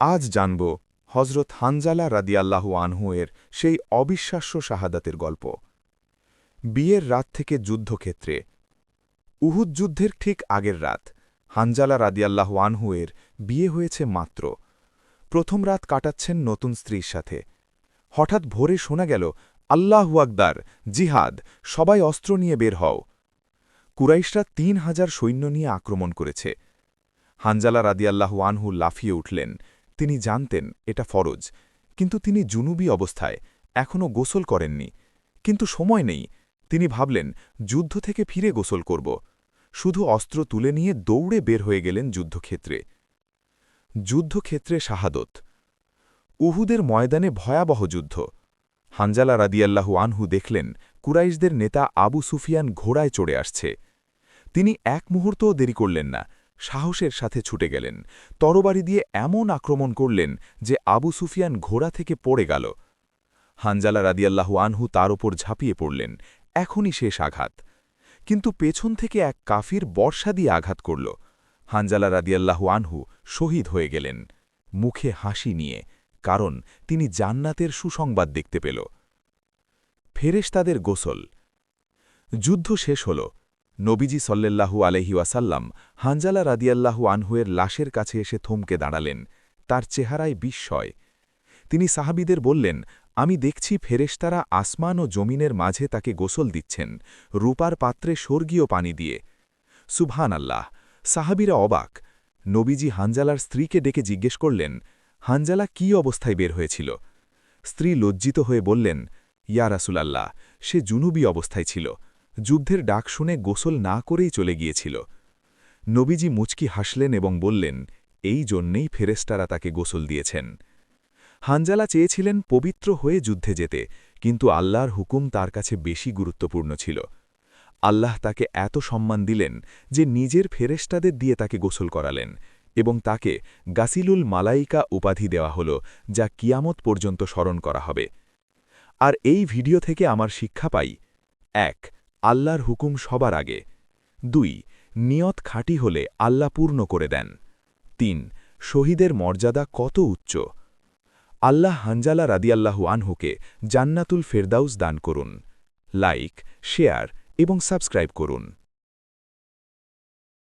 আজ জানব হজরত হানজালা রাদিয়াল্লাহু আনহু এর সেই অবিশ্বাস্য শাহাদাতের গল্প। বিয়ের রাত থেকে যুদ্ধক্ষেত্রে, উহুদ যুদ্ধের ঠিক আগের রাত, হানজালা রাদিয়াল্লাহু আনহু এর বিয়ে হয়েছে মাত্র। প্রথম রাত কাটাচ্ছেন নতুন স্ত্রীর সাথে। হঠাৎ ভোরে শোনা গেল, আল্লাহু আকদার জিহাদ, সবাই অস্ত্র নিয়ে বের হও। কুরাইশরা তিন হাজার সৈন্য নিয়ে আক্রমণ করেছে। হানজালা রাদিয়াল্লাহু আনহু লাফিয়ে উঠলেন। তিনি জানতেন এটা ফরজ, কিন্তু তিনি জুনুবি অবস্থায় এখনও গোসল করেননি। কিন্তু সময় নেই। তিনি ভাবলেন, যুদ্ধ থেকে ফিরে গোসল করব। শুধু অস্ত্র তুলে নিয়ে দৌড়ে বের হয়ে গেলেন যুদ্ধক্ষেত্রে। যুদ্ধক্ষেত্রে শাহাদত। উহুদের ময়দানে ভয়াবহ যুদ্ধ। হানজালা রাদিয়াল্লাহু আনহু দেখলেন, কুরাইশদের নেতা আবু সুফিয়ান ঘোড়ায় চড়ে আসছে। তিনি এক মুহূর্তও দেরি করলেন না। সাহসের সাথে ছুটে গেলেন। তরবারি দিয়ে এমন আক্রমণ করলেন যে আবু সুফিয়ান ঘোড়া থেকে পড়ে গেল। হানজালা রাদিয়াল্লাহু আনহু তার ওপর ঝাঁপিয়ে পড়লেন। এখনই শেষ আঘাত। কিন্তু পেছন থেকে এক কাফির বর্ষা দিয়ে আঘাত করল। হানজালা রাদিয়াল্লাহু আনহু শহীদ হয়ে গেলেন, মুখে হাসি নিয়ে, কারণ তিনি জান্নাতের সুসংবাদ দেখতে পেল। ফেরেশ তাদের গোসল। যুদ্ধ শেষ হল। নবীজি সল্লেল্লাহু আলহি ওয়াসাল্লাম হানজালা রাদিয়াল্লাহু আনহুয়ের লাশের কাছে এসে থমকে দাঁড়ালেন। তার চেহারায় বিস্ময়। তিনি সাহাবিদের বললেন, আমি দেখছি ফেরেশতারা আসমান ও জমিনের মাঝে তাকে গোসল দিচ্ছেন, রূপার পাত্রে স্বর্গীয় পানি দিয়ে। সুবহান আল্লাহ সাহাবিরা অবাক। নবীজি হানজালার স্ত্রীকে ডেকে জিজ্ঞেস করলেন, হানজালা কি অবস্থায় বের হয়েছিল? স্ত্রী লজ্জিত হয়ে বললেন, ইয়া রাসুলাল্লাহ, সে জুনুবি অবস্থায় ছিল। যুদ্ধের ডাক শুনে গোসল না করেই চলে গিয়েছিল। নবীজি মুচকি হাসলেন এবং বললেন, এই জন্যেই ফেরেস্তারা তাকে গোসল দিয়েছেন। হানজালা চেয়েছিলেন পবিত্র হয়ে যুদ্ধে যেতে, কিন্তু আল্লাহর হুকুম তার কাছে বেশি গুরুত্বপূর্ণ ছিল। আল্লাহ তাকে এত সম্মান দিলেন যে নিজের ফেরেস্তাদের দিয়ে তাকে গোসল করালেন এবং তাকে গাসিলুল মালাইকা উপাধি দেওয়া হল, যা কিয়ামত পর্যন্ত স্মরণ করা হবে। আর এই ভিডিও থেকে আমার শিক্ষা পাই। এক আল্লাহর হুকুম সবার আগে। দুই, নিয়ত খাঁটি হলে আল্লাহ পূর্ণ করে দেন। তিন, শহীদের মর্যাদা কত উচ্চ? আল্লাহ হানজালা রাদিয়াল্লাহু আনহুকে জান্নাতুল ফেরদাউস দান করুন। লাইক, শেয়ার এবং সাবস্ক্রাইব করুন।